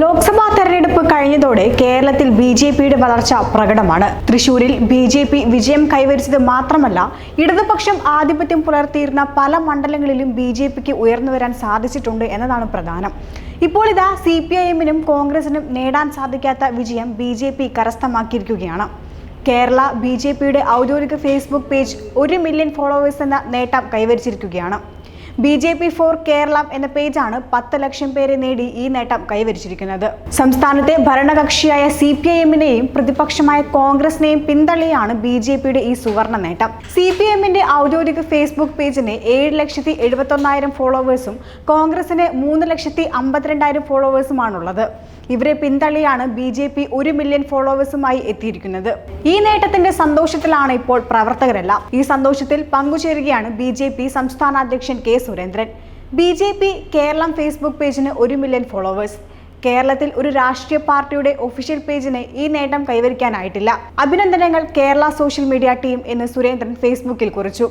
ലോക്സഭാ തെരഞ്ഞെടുപ്പ് കഴിഞ്ഞതോടെ കേരളത്തിൽ ബി ജെ പിയുടെ വളർച്ച പ്രകടമാണ്. തൃശൂരിൽ ബി ജെ പി വിജയം കൈവരിച്ചത് മാത്രമല്ല ഇടതുപക്ഷം ആധിപത്യം പുലർത്തിയിരുന്ന പല മണ്ഡലങ്ങളിലും ബി ജെ പിക്ക് ഉയർന്നു വരാൻ സാധിച്ചിട്ടുണ്ട് എന്നതാണ് പ്രധാനം. ഇപ്പോൾ ഇതാ സി പി ഐ എമ്മിനും കോൺഗ്രസിനും നേടാൻ സാധിക്കാത്ത വിജയം ബി ജെ പി കരസ്ഥമാക്കിയിരിക്കുകയാണ്. കേരള ബി ജെ പിയുടെ ഔദ്യോഗിക ഫേസ്ബുക്ക് പേജ് ഒരു മില്യൺ ഫോളോവേഴ്സ് എന്ന നേട്ടം കൈവരിച്ചിരിക്കുകയാണ്. B J P for Keralam എന്ന പേജാണ് പത്ത് ലക്ഷം പേരെ നേടി ഈ നേട്ടം കൈവരിച്ചിരിക്കുന്നത്. സംസ്ഥാനത്തെ ഭരണകക്ഷിയായ സി പി ഐ എമ്മിനെയും പ്രതിപക്ഷമായ കോൺഗ്രസിനെയും പിന്തള്ളിയാണ് ബി ജെ പിയുടെ ഈ സുവർണ നേട്ടം. സി പി എമ്മിന്റെ ഔദ്യോഗിക ഫേസ്ബുക്ക് പേജിന് ഏഴ് ലക്ഷത്തി എഴുപത്തൊന്നായിരം ഫോളോവേഴ്സും കോൺഗ്രസിന് മൂന്ന് ലക്ഷത്തി അമ്പത്തിരണ്ടായിരം ഫോളോവേഴ്സുമാണുള്ളത്. ഇവരെ പിന്തള്ളിയാണ് ബി ജെ പി ഒരു മില്യൺ ഫോളോവേഴ്സുമായി എത്തിയിരിക്കുന്നത്. ഈ നേട്ടത്തിന്റെ സന്തോഷത്തിലാണ് ഇപ്പോൾ പ്രവർത്തകരെല്ലാം. ഈ സന്തോഷത്തിൽ പങ്കുചേരുകയാണ് ബി ജെ പി സംസ്ഥാന അധ്യക്ഷൻ K Surendran. B J P Keralam Facebook പേജിന് ഒരു മില്യൺ ഫോളോവേഴ്സ്. കേരളത്തിൽ ഒരു രാഷ്ട്രീയ പാർട്ടിയുടെ ഒഫീഷ്യൽ പേജിന് ഈ നേട്ടം കൈവരിക്കാനായിട്ടില്ല. അഭിനന്ദനങ്ങൾ കേരള സോഷ്യൽ മീഡിയ ടീം എന്ന് സുരേന്ദ്രൻ ഫേസ്ബുക്കിൽ കുറിച്ചു.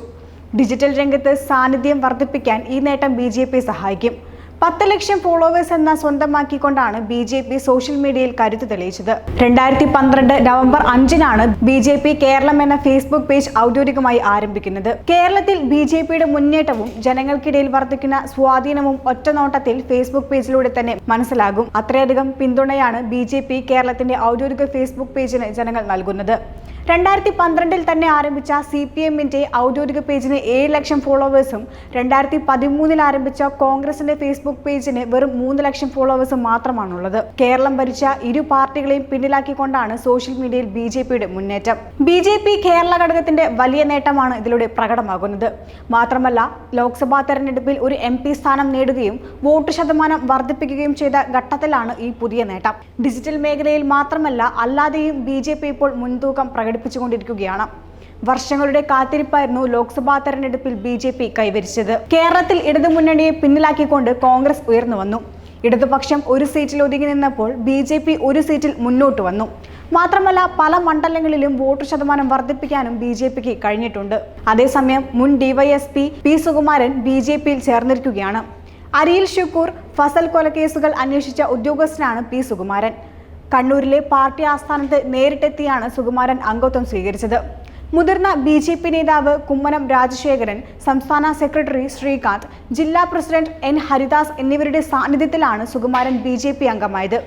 ഡിജിറ്റൽ രംഗത്ത് സാന്നിധ്യം വർദ്ധിപ്പിക്കാൻ ഈ നേട്ടം ബി സഹായിക്കും. പത്ത് ലക്ഷം ഫോളോവേഴ്സ് എന്ന സ്വന്തമാക്കിക്കൊണ്ടാണ് ബി ജെ പി സോഷ്യൽ മീഡിയയിൽ കരുത്ത് തെളിയിച്ചത്. രണ്ടായിരത്തി പന്ത്രണ്ട് നവംബർ അഞ്ചിനാണ് ബി ജെ പി കേരളം എന്ന ഫേസ്ബുക്ക് പേജ് ഔദ്യോഗികമായി ആരംഭിക്കുന്നത്. കേരളത്തിൽ ബി ജെ പിയുടെ മുന്നേറ്റവും ജനങ്ങൾക്കിടയിൽ വർദ്ധിക്കുന്ന സ്വാധീനവും ഒറ്റനോട്ടത്തിൽ ഫേസ്ബുക്ക് പേജിലൂടെ തന്നെ മനസ്സിലാകും. അത്രയധികം പിന്തുണയാണ് ബി ജെ പി കേരളത്തിന്റെ ഔദ്യോഗിക ഫേസ്ബുക്ക് പേജിന് ജനങ്ങൾ നൽകുന്നത്. രണ്ടായിരത്തി പന്ത്രണ്ടിൽ തന്നെ ആരംഭിച്ച സി പി എമ്മിന്റെ ഔദ്യോഗിക പേജിന് ഏഴ് ലക്ഷം ഫോളോവേഴ്സും രണ്ടായിരത്തി പതിമൂന്നിൽ ആരംഭിച്ച കോൺഗ്രസിന്റെ ഫേസ്ബുക്ക് പേജിന് വെറും മൂന്ന് ലക്ഷം ഫോളോവേഴ്സും മാത്രമാണുള്ളത്. കേരളം ഭരിച്ച ഇരു പാർട്ടികളെയും പിന്നിലാക്കിക്കൊണ്ടാണ് സോഷ്യൽ മീഡിയയിൽ ബി ജെ പിയുടെ മുന്നേറ്റം. ബി ജെ പി കേരള ഘടകത്തിന്റെ വലിയ നേട്ടമാണ് ഇതിലൂടെ പ്രകടമാകുന്നത്. മാത്രമല്ല ലോക്സഭാ തെരഞ്ഞെടുപ്പിൽ ഒരു എം പി സ്ഥാനം നേടുകയും വോട്ട് ശതമാനം വർദ്ധിപ്പിക്കുകയും ചെയ്ത ഘട്ടത്തിലാണ് ഈ പുതിയ നേട്ടം. ഡിജിറ്റൽ മേഖലയിൽ മാത്രമല്ല അല്ലാതെയും ബി ജെ പി ഇപ്പോൾ മുൻതൂക്കം പ്രകടിപ്പിച്ചുകൊണ്ടിരിക്കുകയാണ് വർഷങ്ങളുടെ കാത്തിരിപ്പായിരുന്നു ലോക്സഭാ തെരഞ്ഞെടുപ്പിൽ ബി ജെ പി കൈവരിച്ചത്. കേരളത്തിൽ ഇടതുമുന്നണിയെ പിന്നിലാക്കിക്കൊണ്ട് കോൺഗ്രസ് ഉയർന്നു വന്നു. ഇടതുപക്ഷം ഒരു സീറ്റിൽ ഒതുങ്ങി നിന്നപ്പോൾ ബി ജെ പി ഒരു സീറ്റിൽ മുന്നോട്ട് വന്നു. മാത്രമല്ല പല മണ്ഡലങ്ങളിലും വോട്ട് ശതമാനം വർദ്ധിപ്പിക്കാനും ബി ജെ പിക്ക് കഴിഞ്ഞിട്ടുണ്ട്. അതേസമയം മുൻ DYSP P Sukumaran B J പിയിൽ ചേർന്നിരിക്കുകയാണ്. അരിയിൽ ഷുക്കൂർ ഫസൽ കൊലക്കേസുകൾ അന്വേഷിച്ച ഉദ്യോഗസ്ഥനാണ് പി സുകുമാരൻ. കണ്ണൂരിലെ പാർട്ടി ആസ്ഥാനത്ത് നേരിട്ടെത്തിയാണ് സുകുമാരൻ അംഗത്വം സ്വീകരിച്ചത്. മുതിർന്ന ബി ജെ പി നേതാവ് കുമ്മനം രാജശേഖരൻ സംസ്ഥാന സെക്രട്ടറി ശ്രീകാന്ത് ജില്ലാ പ്രസിഡന്റ് എൻ ഹരിദാസ് എന്നിവരുടെ സാന്നിധ്യത്തിലാണ് സുകുമാരൻ ബി ജെ പി അംഗമായത്.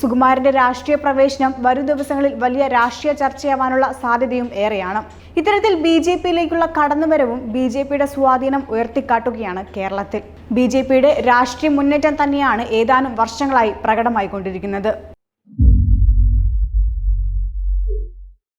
സുകുമാരന്റെ രാഷ്ട്രീയ പ്രവേശനം വരും ദിവസങ്ങളിൽ വലിയ രാഷ്ട്രീയ ചർച്ചയാവാനുള്ള സാധ്യതയും ഏറെയാണ്. ഇത്തരത്തിൽ ബി ജെ പിയിലേക്കുള്ള കടന്നുവരവും ബി ജെ പിയുടെ സ്വാധീനം ഉയർത്തിക്കാട്ടുകയാണ് കേരളത്തിൽ. ബി ജെ പിയുടെ രാഷ്ട്രീയ മുന്നേറ്റം തന്നെയാണ് ഏതാനും വർഷങ്ങളായി പ്രകടമായിക്കൊണ്ടിരിക്കുന്നത്.